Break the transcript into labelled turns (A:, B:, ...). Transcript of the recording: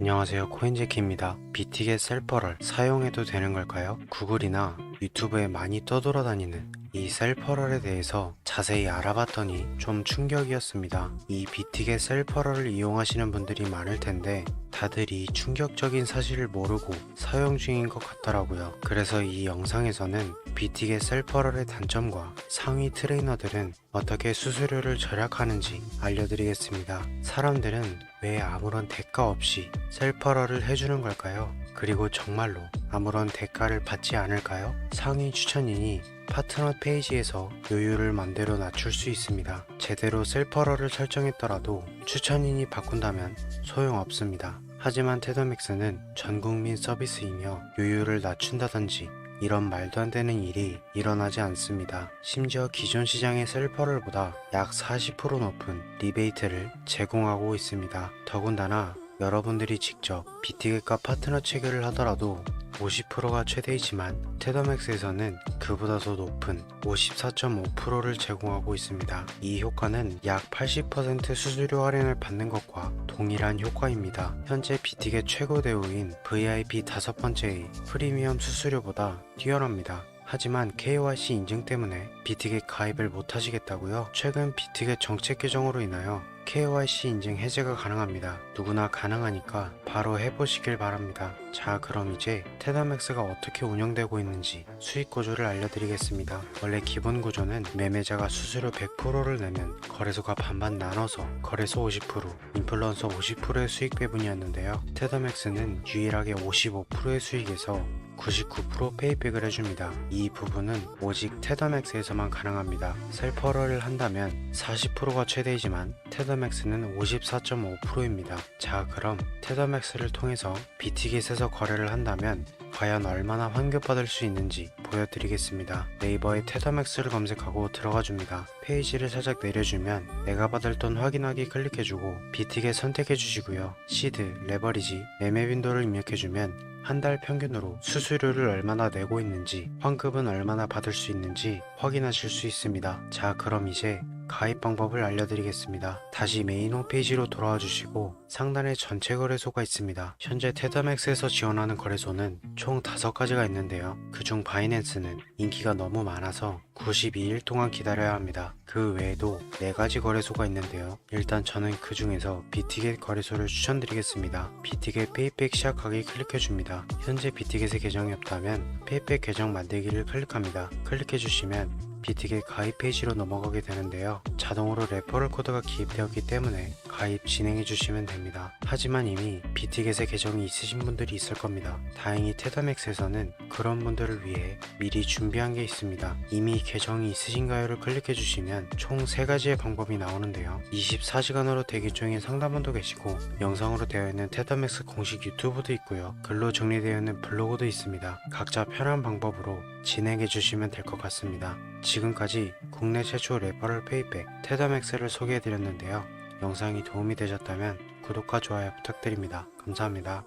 A: 안녕하세요 코인제키입니다. 비티겟 셀퍼럴 사용해도 되는 걸까요? 구글이나 유튜브에 많이 떠돌아다니는 이 셀퍼럴에 대해서 자세히 알아봤더니 좀 충격이었습니다. 이 비티겟 셀퍼럴을 이용하시는 분들이 많을 텐데 다들 이 충격적인 사실을 모르고 사용 중인 것 같더라고요. 그래서 이 영상에서는 비티겟 셀퍼럴의 단점과 상위 트레이너들은 어떻게 수수료를 절약하는지 알려드리겠습니다. 사람들은 왜 아무런 대가 없이 셀퍼럴을 해주는 걸까요? 그리고 정말로 아무런 대가를 받지 않을까요? 상위 추천인이 파트너 페이지에서 요율을 맘대로 낮출 수 있습니다. 제대로 셀퍼럴을 설정했더라도 추천인이 바꾼다면 소용없습니다. 하지만 테더맥스는 전국민 서비스이며 요율을 낮춘다든지 이런 말도 안 되는 일이 일어나지 않습니다. 심지어 기존 시장의 셀퍼럴보다 약 40% 높은 리베이트를 제공하고 있습니다. 더군다나 여러분들이 직접 비티겟과 파트너 체결을 하더라도 50%가 최대이지만 테더맥스에서는 그보다 더 높은 54.5%를 제공하고 있습니다. 이 효과는 약 80% 수수료 할인을 받는 것과 동일한 효과입니다. 현재 비티겟 최고 대우인 VIP 다섯 번째의 프리미엄 수수료보다 뛰어납니다. 하지만 KYC 인증 때문에 비티겟 가입을 못 하시겠다고요? 최근 비티겟 정책 개정으로 인하여 KYC 인증 해제가 가능합니다. 누구나 가능하니까 바로 해보시길 바랍니다. 자 그럼 이제 테다맥스가 어떻게 운영되고 있는지 수익 구조를 알려드리겠습니다. 원래 기본 구조는 매매자가 수수료 100%를 내면 거래소가 반반 나눠서 거래소 50%, 인플루언서 50%의 수익 배분이었는데요. 테다맥스는 유일하게 55%의 수익에서 99% 페이백을 해줍니다. 이 부분은 오직 테더맥스에서만 가능합니다. 셀퍼럴을 한다면 40%가 최대이지만 테더맥스는 54.5%입니다. 자 그럼 테더맥스를 통해서 비티겟에서 거래를 한다면 과연 얼마나 환급받을 수 있는지 보여드리겠습니다. 네이버에 테더맥스를 검색하고 들어가 줍니다. 페이지를 살짝 내려주면 내가 받을 돈 확인하기 클릭해주고 비티겟 선택해 주시고요. 시드, 레버리지, 매매 빈도를 입력해주면 한 달 평균으로 수수료를 얼마나 내고 있는지, 환급은 얼마나 받을 수 있는지 확인하실 수 있습니다. 자, 그럼 이제 가입 방법을 알려드리겠습니다. 다시 메인 홈페이지로 돌아와 주시고 상단에 전체 거래소가 있습니다. 현재 테더맥스에서 지원하는 거래소는 총 5가지가 있는데요. 그중 바이낸스는 인기가 너무 많아서 92일 동안 기다려야 합니다. 그 외에도 4가지 거래소가 있는데요. 일단 저는 그 중에서 비티겟 거래소를 추천드리겠습니다. 비티겟 페이백 시작하기 클릭해줍니다. 현재 비티겟에 계정이 없다면 페이백 계정 만들기를 클릭합니다. 클릭해주시면 비티겟 가입 페이지로 넘어가게 되는데요. 자동으로 레퍼럴 코드가 기입되었기 때문에 가입 진행해 주시면 됩니다. 하지만 이미 비티겟에 계정이 있으신 분들이 있을 겁니다. 다행히 테다맥스에서는 그런 분들을 위해 미리 준비한 게 있습니다. 이미 계정이 있으신가요를 클릭해 주시면 총 3가지의 방법이 나오는데요. 24시간으로 대기 중인 상담원도 계시고 영상으로 되어 있는 테다맥스 공식 유튜브도 있고요. 글로 정리되어 있는 블로그도 있습니다. 각자 편한 방법으로 진행해 주시면 될 것 같습니다. 지금까지 국내 최초 레퍼럴 페이백 테다맥스를 소개해 드렸는데요. 영상이 도움이 되셨다면 구독과 좋아요 부탁드립니다. 감사합니다.